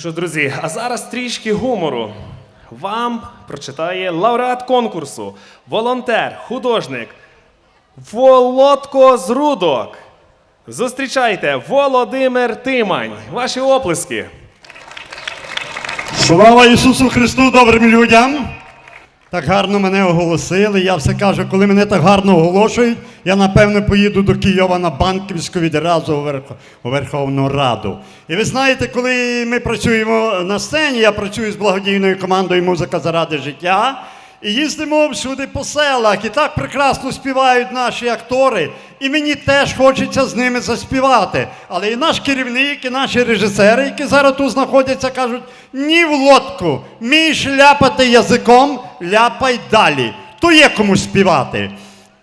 що, друзі, а зараз трішки гумору. Вам прочитає лауреат конкурсу, волонтер, художник Володко Зрудок. Зустрічайте Володимир Тимань. Ваші оплески. Слава Ісусу Христу, добрим людям! Так гарно мене оголосили. Я все кажу, коли мене так гарно оголошують, я напевно поїду до Києва на Банківську відразу у, Верховну Раду. І ви знаєте, коли ми працюємо на сцені, я працюю з благодійною командою Музика заради життя. І їздимо всюди по селах, і так прекрасно співають наші актори. І мені теж хочеться з ними заспівати. Але і наш керівник, і наші режисери, які зараз тут знаходяться, кажуть: ні в лодку, міш ляпати язиком, ляпай далі. То є кому співати.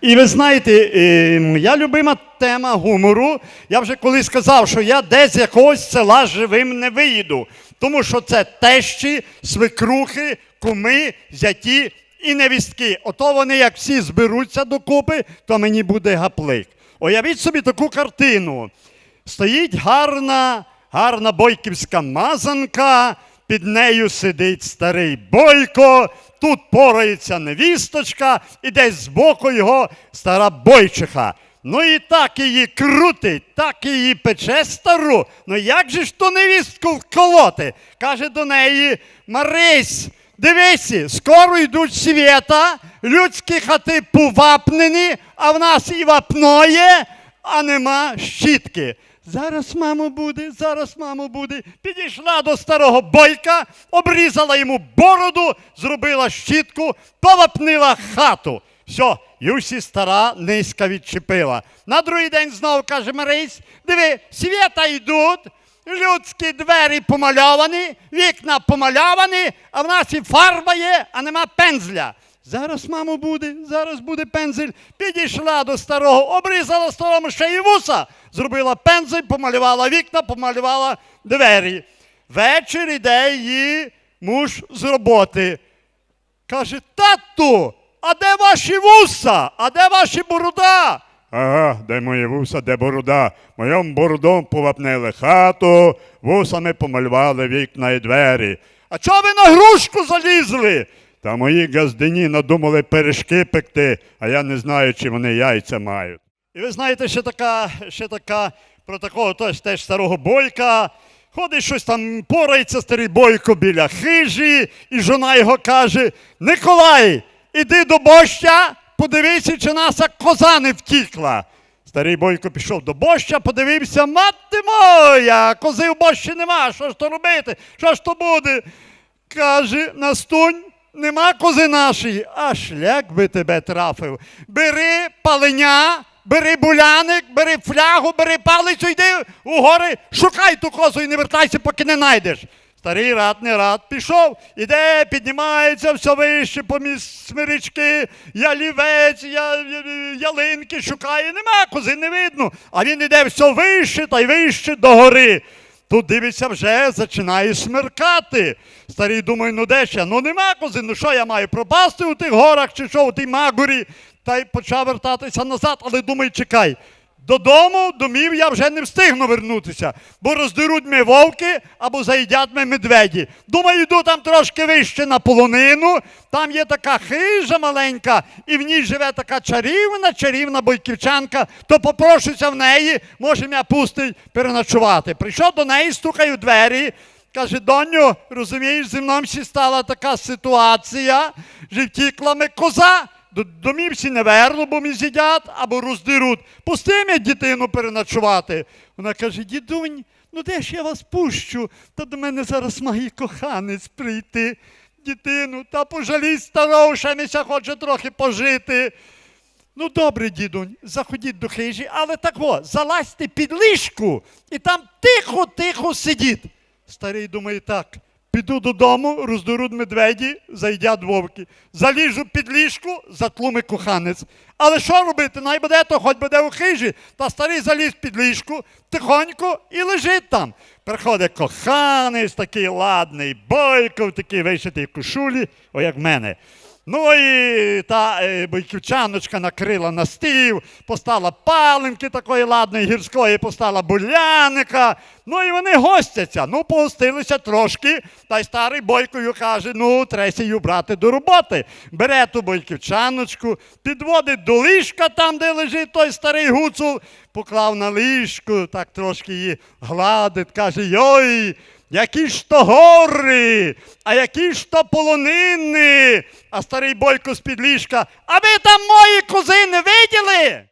І ви знаєте, моя любима тема гумору. Я вже колись сказав, що я десь з якогось села живим не виїду. Тому що це тещі, свекрухи, куми, зяті і невістки. Ото вони, як всі зберуться докупи, то мені буде гаплик. Уявіть собі таку картину. Стоїть гарна, гарна бойківська мазанка, під нею сидить старий бойко, тут порається невісточка, і десь збоку його стара бойчиха. Ну і так її крутить, так її пече стару. Ну як же ж ту невістку вколоти? Каже до неї Марись, дивися, скоро йдуть свята, людські хати повапнені, а в нас і вапно є, а нема щітки. Зараз, мамо, буде, зараз, мамо, буде. Підійшла до старого бойка, обрізала йому бороду, зробила щітку, повапнила хату. Все, Юсі стара низька відчепила. На другий день знову каже Марись, диви, свята йдуть, людські двері помальовані, вікна помальовані, а в нас і фарба є, а нема пензля. Зараз, мамо, буде, зараз буде пензель. Підійшла до старого, обрізала старому ще й вуса, зробила пензель, помалювала вікна, помалювала двері. Вечір іде її муж з роботи. Каже, тату, а де ваші вуса? А де ваші борода? Ага, де мої вуса, де борода? Моїм бородом повапнили хату, вусами помалювали вікна і двері. А чого ви на грушку залізли? Та мої газдині надумали пиріжки пекти, а я не знаю, чи вони яйця мають. І ви знаєте, ще така, ще така про такого теж, теж старого бойка. Ходить щось там, порається старий бойко біля хижі, і жона його каже: Николай, іди до боща, подивися, чи наша коза не втікла. Старий бойко пішов до боща, подивився, мати моя, кози в бощі нема, що ж то робити? Що ж то буде? Каже, настунь, нема кози нашої, а шлях би тебе трафив. Бери паленя, бери буляник, бери флягу, бери палицю, йди у гори, шукай ту козу і не вертайся, поки не знайдеш. Старий рад не рад пішов, іде, піднімається все вище поміж смирички, ялівець, я, ялинки шукає, нема кози, не видно. А він іде все вище та й вище до гори. Тут дивишся, вже починає смеркати. Старий думає, ну де ще? Ну нема кози, ну що я маю пропасти у тих горах чи що у тій магурі, Та й почав вертатися назад, але думає, чекай. Додому, домів я вже не встигну вернутися, бо роздеруть ми вовки або заїдять ми медведі. Думаю, йду там трошки вище на полонину. Там є така хижа маленька, і в ній живе така чарівна, чарівна бойківчанка, то попрошуся в неї, може мене пустить переночувати. Прийшов до неї, стукаю двері. Каже, доню, розумієш, зі мною ще стала така ситуація, що втікла ми коза. До домівці не верну, бо мені з'їдять або роздеруть. Пусти мене дитину переночувати. Вона каже: дідунь, ну де ж я вас пущу? Та до мене зараз має коханець прийти. Дитину, та пожалій старого, ще мися хоче трохи пожити. Ну, добре, дідунь, заходіть до хижі, але так о, залазьте під ліжку і там тихо-тихо сидіть. Старий думає так. Піду додому, роздоруть медведі, зайдять вовки. Заліжу під ліжку, затлуми коханець. Але що робити? Най буде то, хоч буде у хижі. Та старий заліз під ліжку, тихонько і лежить там. Приходить коханець, такий ладний, бойков, такий вишитий кошулі, о, як в мене. Ну і та е, бойківчаночка накрила на стів, постала паленки такої ладної гірської, постала буляника. Ну і вони гостяться. Ну, погостилися трошки. Та й старий бойкою каже: ну, тресію брати до роботи. Бере ту бойківчаночку, підводить до ліжка, там, де лежить той старий гуцул, поклав на ліжку, так трошки її гладить, каже: Йой! Які ж то гори, а які ж то полонини. А старий бойко з-під ліжка, а ви там мої кузини виділи?